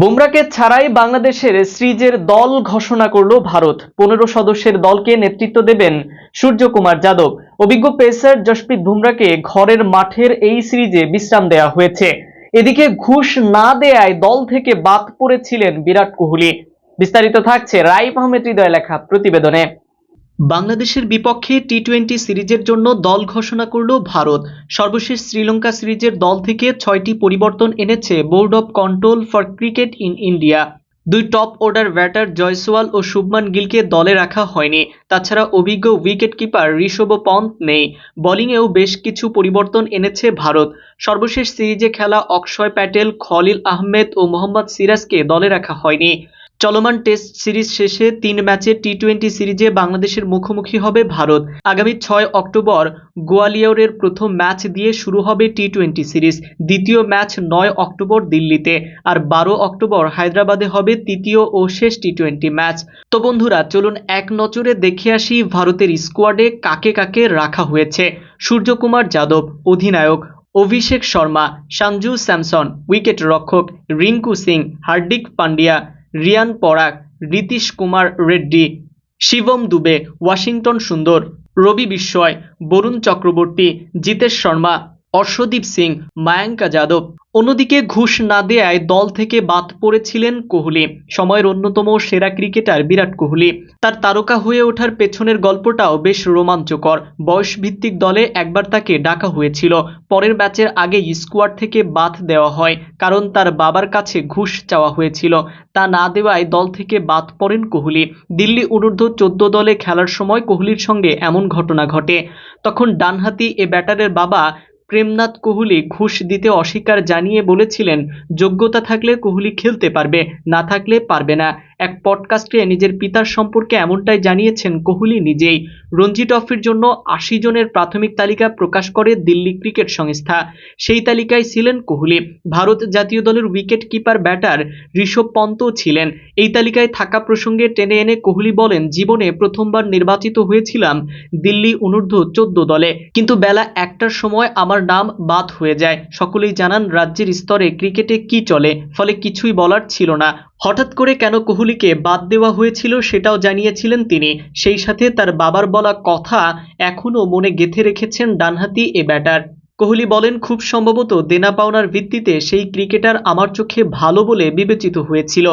বুমরাকে ছাড়াই বাংলাদেশের সিরিজের দল ঘোষণা করল ভারত। পনেরো সদস্যের দলকে নেতৃত্ব দেবেন সূর্যকুমার যাদব। অভিজ্ঞ পেসার যশপ্রীত বুমরাকে ঘরের মাঠের এই সিরিজে বিশ্রাম দেয়া হয়েছে। এদিকে ঘুষ না দেয়ায় দল থেকে বাদ পড়েছিলেন বিরাট কোহলি। বিস্তারিত থাকছে রাইফ আহমেদ হৃদয় লেখা প্রতিবেদনে। বাংলাদেশের বিপক্ষে টি টোয়েন্টি সিরিজের জন্য দল ঘোষণা করল ভারত। সর্বশেষ শ্রীলঙ্কা সিরিজের দল থেকে ছয়টি পরিবর্তন এনেছে board of control for cricket in India. দুই টপ অর্ডার ব্যাটার জয়সওয়াল ও শুভমান গিলকে দলে রাখা হয়নি। তাছাড়া অভিজ্ঞ উইকেট কিপার ঋষভ পন্থ নেই। বোলিংয়েও বেশ কিছু পরিবর্তন এনেছে ভারত। সর্বশেষ সিরিজে খেলা অক্ষয় প্যাটেল, খলিল আহমেদ ও মোহাম্মদ সিরাজকে দলে রাখা হয়নি। চলমান টেস্ট সিরিজ শেষে তিন ম্যাচের টি টোয়েন্টি সিরিজে বাংলাদেশের মুখোমুখি হবে ভারত। আগামী ছয় অক্টোবর গোয়ালিয়রের প্রথম ম্যাচ দিয়ে শুরু হবে টি টোয়েন্টি সিরিজ। দ্বিতীয় ম্যাচ নয় অক্টোবর দিল্লিতে, আর বারো অক্টোবর হায়দ্রাবাদে হবে তৃতীয় ও শেষ টি টোয়েন্টি ম্যাচ। তো বন্ধুরা, চলুন এক নজরে দেখে আসি ভারতের স্কোয়াডে কাকে কাকে রাখা হয়েছে। সূর্যকুমার যাদব, অধিনায়ক, অভিষেক শর্মা, সঞ্জু স্যামসন উইকেট রক্ষক রিঙ্কু সিং, হার্দিক পান্ডিয়া রিয়ান পরাগ, রীতিশ কুমার রেড্ডি, শিবম দুবে, ওয়াশিংটন সুন্দর, রবি বিস্ময় বরুণ চক্রবর্তী, জিতেশ শর্মা অর্শদীপ সিং, মায়াঙ্কা যাদব। অন্যদিকে ঘুষ না দেয়ায় দল থেকে বাদ পড়েছিলেন কোহলি। সময়ের অন্যতম সেরা ক্রিকেটার বিরাট কোহলি। তার তারকা হয়ে ওঠার পেছনের গল্পটাও বেশ রোমাঞ্চকর। বয়সভিত্তিক দলে একবার তাকে ডাকা হয়েছিল। পরের ম্যাচের আগে স্কোয়াড থেকে বাদ দেওয়া হয়, কারণ তার বাবার কাছে ঘুষ চাওয়া হয়েছিল। তা না দেওয়ায় দল থেকে বাদ পড়েন কোহলি। দিল্লি অনূর্ধ্ব চোদ্দ দলে খেলার সময় কোহলির সঙ্গে এমন ঘটনা ঘটে। তখন ডানহাতি এ ব্যাটারের বাবা প্রেমনাথ কোহলি ঘুষ দিতে অস্বীকার জানিয়ে বলেছিলেন, যোগ্যতা থাকলে কোহলি খেলতে পারবে, না থাকলে পারবে না। এক পডকাস্টে নিজের পিতার সম্পর্কে এমনটাই জানিয়েছেন কোহলি নিজেই। রঞ্জি ট্রফির জন্য আশি জনের প্রাথমিক তালিকা প্রকাশ করে দিল্লি ক্রিকেট সংস্থা। সেই তালিকায় ছিলেন কোহলি। ভারত জাতীয় দলের উইকেট কিপার ব্যাটার ঋষভ পন্তও ছিলেন। এই তালিকায় থাকা প্রসঙ্গে টেনে এনে কোহলি বলেন, জীবনে প্রথমবার নির্বাচিত হয়েছিলাম দিল্লি অনূর্ধ্ব চোদ্দ দলে, কিন্তু বেলা একটার সময় আমার নাম বাদ হয়ে যায়। সকলেই জানান, রাজ্যের স্তরে ক্রিকেটে কি চলে? ফলে কিছুই বলার ছিল না। হঠাৎ করে কেন কোহলিকে বাদ দেওয়া হয়েছিল সেটাও জানিয়েছিলেন তিনি। সেই সাথে তার বাবার বলা কথা এখনও মনে গেঁথে রেখেছেন ডানহাতি এ ব্যাটার। কোহলি বলেন, খুব সম্ভবত দেনা পাওনার ভিত্তিতে সেই ক্রিকেটার আমার চোখে ভালো বলে বিবেচিত হয়েছিল।